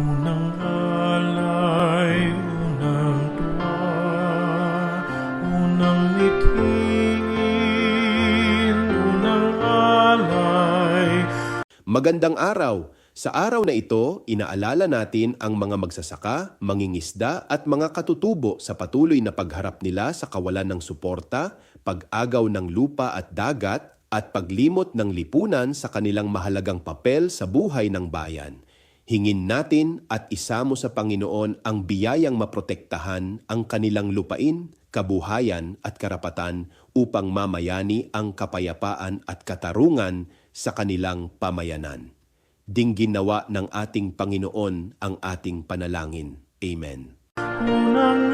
Unang alay, unang tuwa, unang mithiin, unang alay. Magandang araw! Sa araw na ito, inaalala natin ang mga magsasaka, mangingisda at mga katutubo sa patuloy na pagharap nila sa kawalan ng suporta, pag-agaw ng lupa at dagat, at paglimot ng lipunan sa kanilang mahalagang papel sa buhay ng bayan. Hingin natin at isamo sa Panginoon ang biyayang maprotektahan ang kanilang lupain, kabuhayan at karapatan upang mamayani ang kapayapaan at katarungan sa kanilang pamayanan. Dinggin nawa ng ating Panginoon ang ating panalangin. Amen. Unang